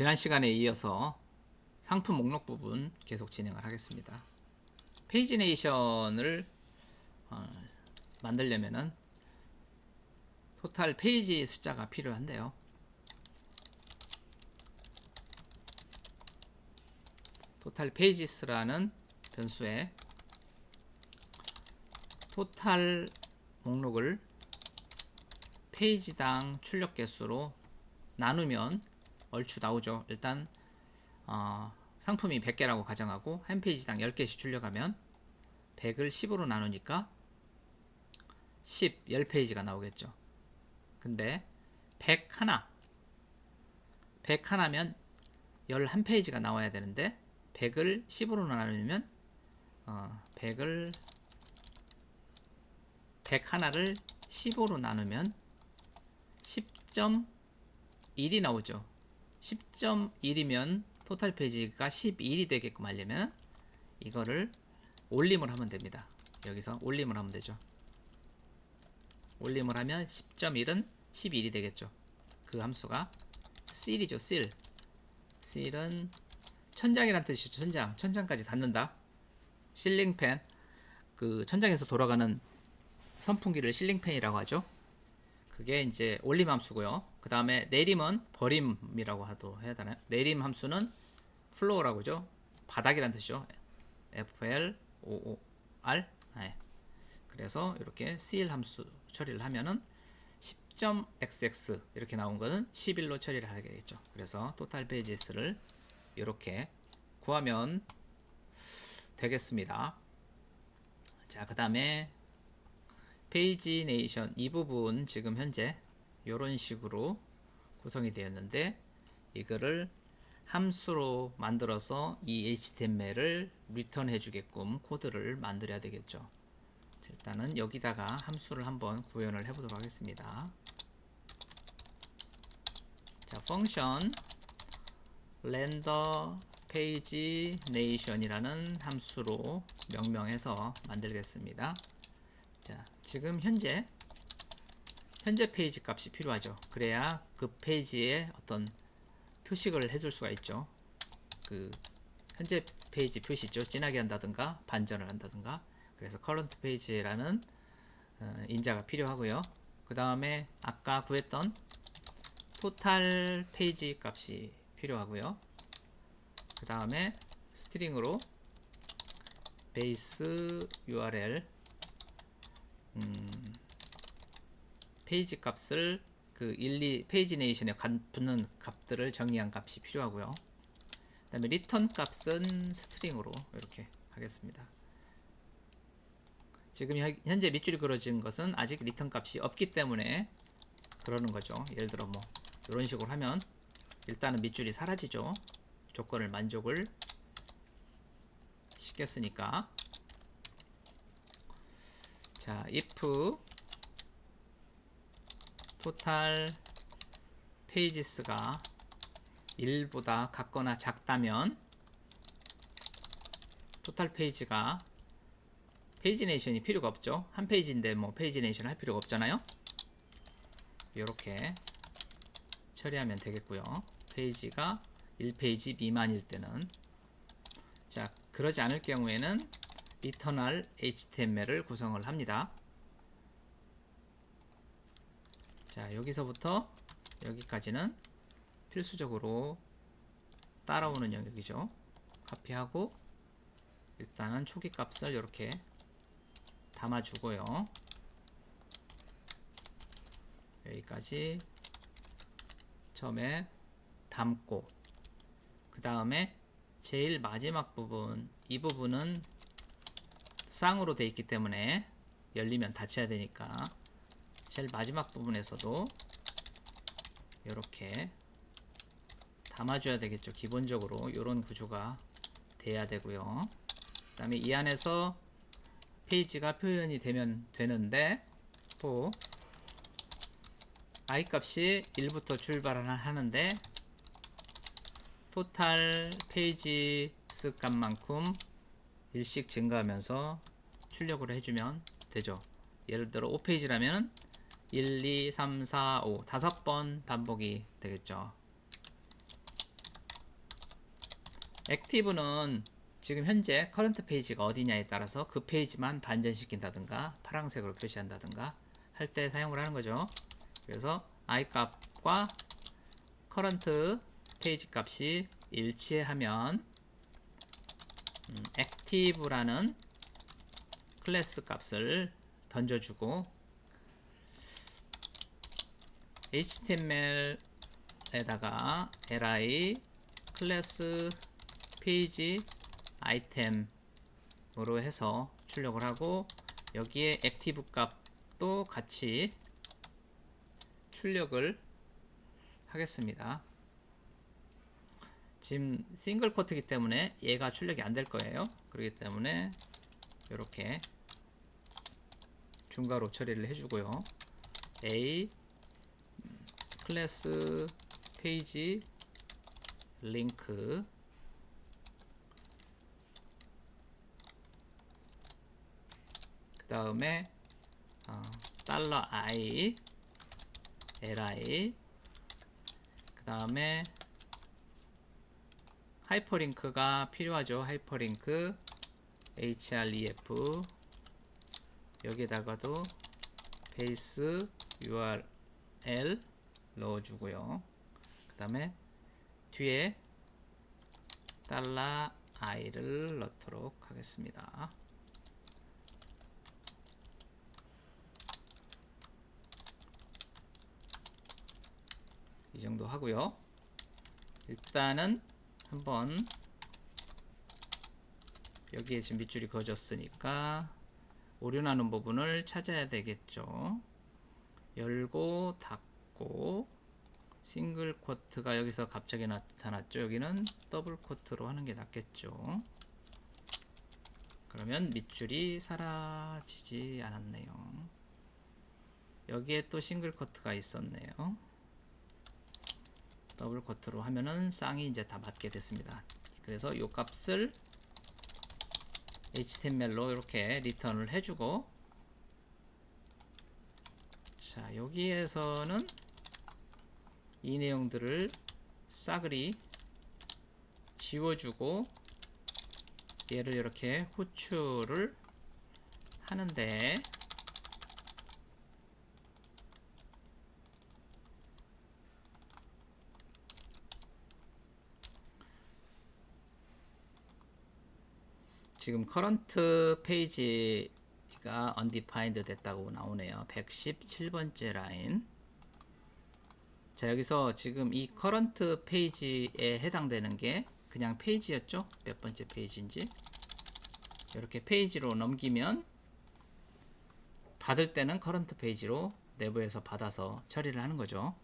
지난 시간에 이어서 상품 목록 부분 계속 진행을 하겠습니다. 페이지네이션을 어, 만들려면은 토탈 페이지 숫자가 필요한데요. 토탈 페이지스라는 변수에 토탈 목록을 페이지당 출력 개수로 나누면 얼추 나오죠. 일단 어, 상품이 100개라고 가정하고 한 페이지당 10개씩 출력하면 100을 10으로 나누니까 10, 10페이지가 나오겠죠. 근데 100 하나 100 하나면 11페이지가 나와야 되는데 100을 10으로 나누면 어, 100을 100 하나를 15로 나누면 10.1이 나오죠. 10.1이면 토탈 페이지가 11이 되게끔 하려면 이거를 올림을 하면 됩니다. 여기서 올림을 하면 되죠. 올림을 하면 10.1은 11이 되겠죠. 그 함수가 seal이죠. seal. seal은 천장이란 뜻이죠. 천장. 천장까지 닿는다. 실링팬. 그 천장에서 돌아가는 선풍기를 실링팬이라고 하죠. 그게 이제 올림 함수고요. 그 다음에 내림은 버림이라고 하도 해야 되나요? 내림 함수는 플로어라고 하죠. 바닥이란 뜻이죠. FL O O R. 네. 그래서 이렇게 CL 함수 처리를 하면은 10.xx 이렇게 나온 거는 11로 처리를 하겠죠. 그래서 토탈 페이지스를 이렇게 구하면 되겠습니다. 자, 그 다음에 페이지 네이션 이 부분 지금 현재 이런 식으로 구성이 되었는데 이거를 함수로 만들어서 이 HTML을 리턴해 주게끔 코드를 만들어야 되겠죠. 자, 일단은 여기다가 함수를 한번 구현을 해 보도록 하겠습니다. 자, 펑션 render page nation이라는 함수로 명명해서 만들겠습니다. 자, 지금 현재 현재 페이지 값이 필요하죠. 그래야 그 페이지에 어떤 표식을 해줄 수가 있죠. 그 현재 페이지 표시죠. 진하게 한다든가 반전을 한다든가. 그래서 current page라는 어, 인자가 필요하고요. 그 다음에 아까 구했던 total 페이지 값이 필요하고요. 그 다음에 스트링으로 base URL 음, 페이지 값을 그 1, 2 페이지 네이션에 간, 붙는 값들을 정의한 값이 필요하고요. 그 다음에 리턴 값은 스트링으로 이렇게 하겠습니다. 지금 현- 현재 밑줄이 그려진 것은 아직 리턴 값이 없기 때문에 그러는 거죠. 예를 들어 뭐 이런 식으로 하면 일단은 밑줄이 사라지죠. 조건을 만족을 시켰으니까 자 if 토탈 페이지스가 1보다 같거나 작다면 토탈 페이지가 페이지 네이션이 필요가 없죠. 한 페이지인데 뭐 페이지 네이션 할 필요가 없잖아요. 이렇게 처리하면 되겠고요. 페이지가 1페이지 미만일 때는. 자 그러지 않을 경우에는 리터널 HTML을 구성을 합니다. 자, 여기서부터 여기까지는 필수적으로 따라오는 영역이죠. 카피하고 일단은 초기 값을 이렇게 담아주고요. 여기까지 처음에 담고 그 다음에 제일 마지막 부분 이 부분은 쌍으로 되어 있기 때문에 열리면 닫혀야 되니까 제일 마지막 부분에서도 이렇게 담아줘야 되겠죠. 기본적으로 이런 구조가 돼야 되고요. 그 다음에 이 안에서 페이지가 표현이 되면 되는데 또 i 값이 1부터 출발하는데 토탈 페이지 스 값만큼 일씩 증가하면서 출력을 해주면 되죠. 예를 들어 5페이지라면 1, 2, 3, 4, 5 다섯 번 반복이 되겠죠. 액티브는 지금 현재 커런트 페이지가 어디냐에 따라서 그 페이지만 반전시킨다든가 파란색으로 표시한다든가 할 때 사용을 하는 거죠. 그래서 i 값과 커런트 페이지 값이 일치하면 음, 액티브라는 클래스 값을 던져주고 HTML에다가 li 클래스 페이지 아이템으로 해서 출력을 하고 여기에 액티브 값도 같이 출력을 하겠습니다. 지금 싱글 코트이기 때문에 얘가 출력이 안 될 거예요. 그렇기 때문에 이렇게 중괄호 처리를 해주고요. A 클래스 페이지 링크. 그 다음에 어, 달러 i li. 그 다음에 하이퍼링크가 필요하죠. 하이퍼링크 href 여기에다가도 베이스 url 넣어주고요. 그 다음에 뒤에 달러 i를 넣도록 하겠습니다. 이 정도 하고요. 일단은 한번 여기에 지금 밑줄이 그어졌으니까 오류나는 부분을 찾아야 되겠죠. 열고 닫고 싱글 코트가 여기서 갑자기 나타났죠. 여기는 더블 코트로 하는 게 낫겠죠. 그러면 밑줄이 사라지지 않았네요. 여기에 또 싱글 코트가 있었네요. 더블 코트로 하면은 쌍이 이제 다 맞게 됐습니다. 그래서 이 값을 HTML로 이렇게 리턴을 해주고 자 여기에서는 이 내용들을 싸그리 지워주고 얘를 이렇게 호출을 하는데 지금 커런트 페이지가 undefined 됐다고 나오네요. 117번째 라인. 자, 여기서 지금 이 커런트 페이지에 해당되는 게 그냥 페이지였죠? 몇 번째 페이지인지. 이렇게 페이지로 넘기면 받을 때는 커런트 페이지로 내부에서 받아서 처리를 하는 거죠.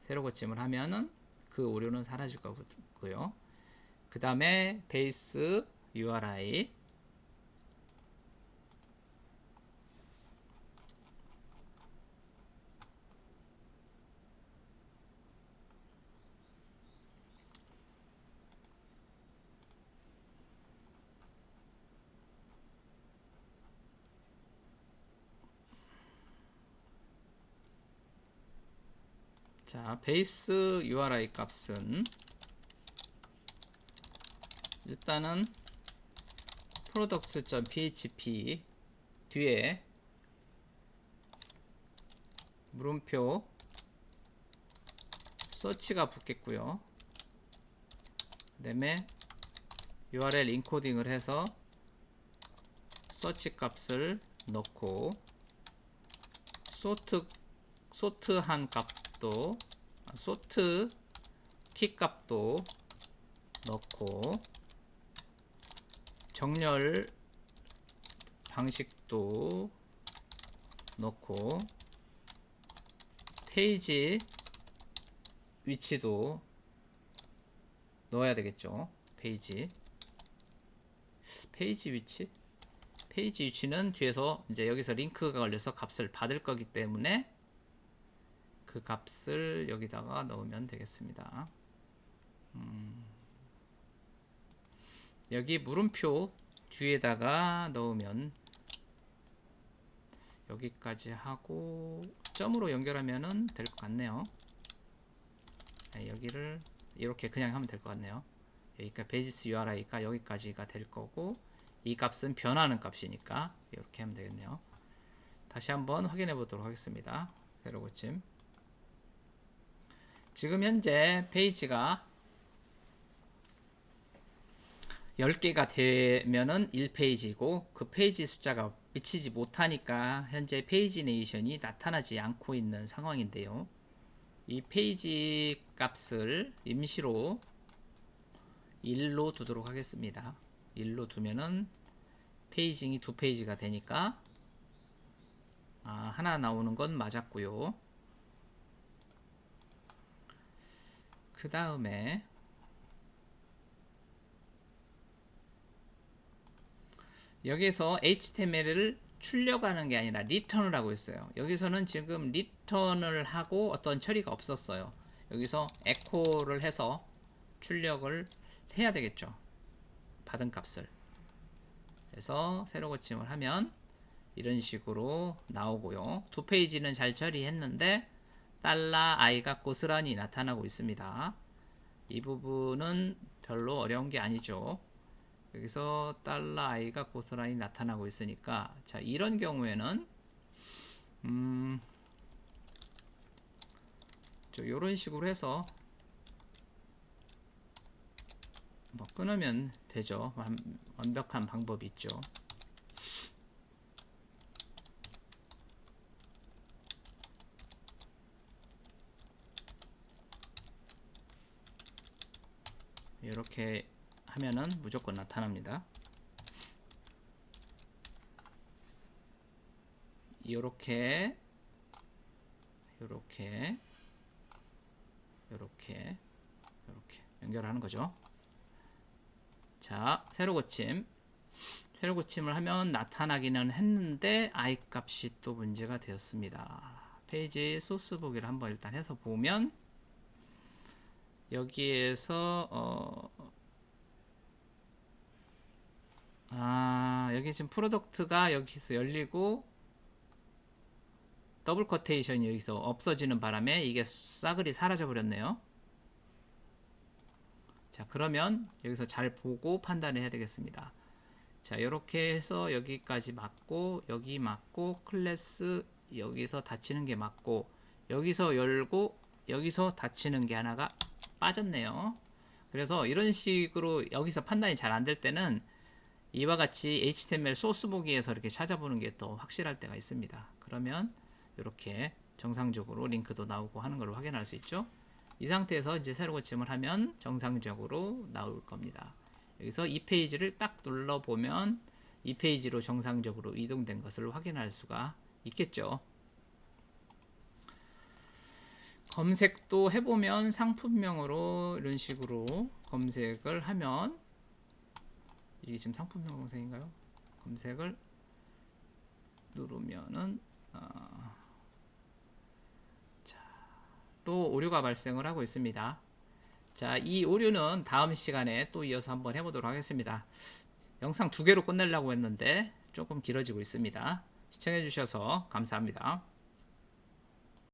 새로 고침을 하면은 그 오류는 사라질 거고요. 그 다음에 베이스 URI 자, 베이스 URI 값은 일단은 products.php 뒤에 물음표 서치가 붙겠고요. 그다음에 URL 인코딩을 해서 서치 값을 넣고 소트 소트한 값 도 소트 키 값도 넣고 정렬 방식도 넣고 페이지 위치도 넣어야 되겠죠. 페이지 페이지 위치 페이지 위치는 뒤에서 이제 여기서 링크가 걸려서 값을 받을 거기 때문에 그 값을 여기다가 넣으면 되겠습니다. 음. 여기 물음표 뒤에다가 넣으면 여기까지 하고 점으로 연결하면은 될것 같네요. 네, 여기를 이렇게 그냥 하면 될 것 같네요. 여기까 베이지스 URI가 여기까지가 될 거고 이 값은 변하는 값이니까 이렇게 하면 되겠네요. 다시 한번 확인해 보도록 하겠습니다. 세로 고침. 지금 현재 페이지가 10개가 되면은 1페이지고 그 페이지 숫자가 미치지 못하니까 현재 페이지 네이션이 나타나지 않고 있는 상황인데요. 이 페이지 값을 임시로 1로 두도록 하겠습니다. 1로 두면은 페이징이 두 페이지가 되니까 아, 하나 나오는 건 맞았고요. 그 다음에 여기서 HTML을 출력하는 게 아니라 리턴을 하고 있어요. 여기서는 지금 리턴을 하고 어떤 처리가 없었어요. 여기서 에코를 해서 출력을 해야 되겠죠. 받은 값을. 그래서 새로 고침을 하면 이런 식으로 나오고요. 두 페이지는 잘 처리했는데 달러 i가 고스란히 나타나고 있습니다. 이 부분은 별로 어려운 게 아니죠. 여기서 달러 i가 고스란히 나타나고 있으니까 자 이런 경우에는 음, 저 요런 식으로 해서 뭐 끊으면 되죠. 완, 완벽한 방법이 있죠. 이렇게 하면은 무조건 나타납니다. 요렇게 요렇게 요렇게 요렇게 연결하는 거죠. 자, 세로 고침. 세로 고침을 하면 나타나기는 했는데 i 값이 또 문제가 되었습니다. 페이지 소스 보기를 한번 일단 해서 보면 여기에서 어, 아 여기 지금 프로덕트가 여기서 열리고 더블 커테이션이 여기서 없어지는 바람에 이게 싸그리 사라져 버렸네요. 자 그러면 여기서 잘 보고 판단을 해야 되겠습니다. 자 이렇게 해서 여기까지 맞고 여기 맞고 클래스 여기서 닫히는 게 맞고 여기서 열고 여기서 닫히는 게 하나가 빠졌네요. 그래서 이런 식으로 여기서 판단이 잘 안 될 때는 이와 같이 HTML 소스 보기에서 이렇게 찾아보는 게 더 확실할 때가 있습니다. 그러면 이렇게 정상적으로 링크도 나오고 하는 걸 확인할 수 있죠. 이 상태에서 이제 새로 고침을 하면 정상적으로 나올 겁니다. 여기서 이 페이지를 딱 눌러보면 이 페이지로 정상적으로 이동된 것을 확인할 수가 있겠죠. 검색도 해보면 상품명으로 이런 식으로 검색을 하면 이게 지금 상품명 검색인가요? 검색을 누르면은 어, 자, 또 오류가 발생을 하고 있습니다. 자, 이 오류는 다음 시간에 또 이어서 한번 해보도록 하겠습니다. 영상 두 개로 끝내려고 했는데 조금 길어지고 있습니다. 시청해주셔서 감사합니다.